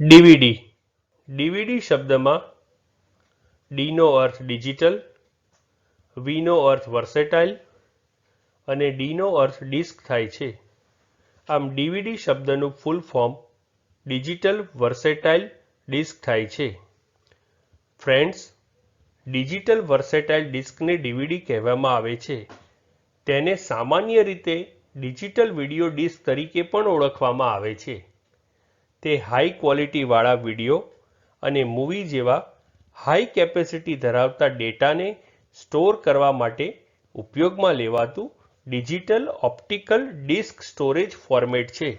DVD. DVD શબ્દમાં ડીનો અર્થ digital વીનો અર્થ versatile અને ડીનો અર્થ disk થાય છે. આમ ડીવીડી શબ્દનું full form digital, versatile, disc થાય છે. ફ્રેન્ડ્સ, ડિજિટલ, વર્સેટાઇલ, ડિસ્કને ડીવીડી કહેવામાં આવે છે. તેને સામાન્ય રીતે ડિજિટલ વિડિયો ડિસ્ક તરીકે પણ ઓળખવામાં આવે છે. તે હાઈ ક્વોલિટીવાળા વીડિયો અને મૂવી જેવા હાઈ કેપેસિટી ધરાવતા ડેટાને સ્ટોર કરવા માટે ઉપયોગમાં લેવાતું digital optical disc storage format છે.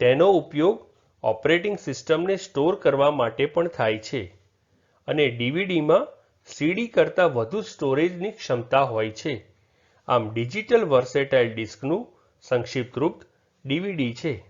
તેનો ઉપયોગ ઓપરેટિંગ સિસ્ટમને સ્ટોર કરવા માટે પણ થાય છે અને ડીવીડીમાં સીડી કરતાં વધુ સ્ટોરેજની ક્ષમતા હોય છે. આમ ડિજિટલ વર્સેટાઇલ ડિસ્કનું સંક્ષિપ્ત રૂપ ડીવીડી છે.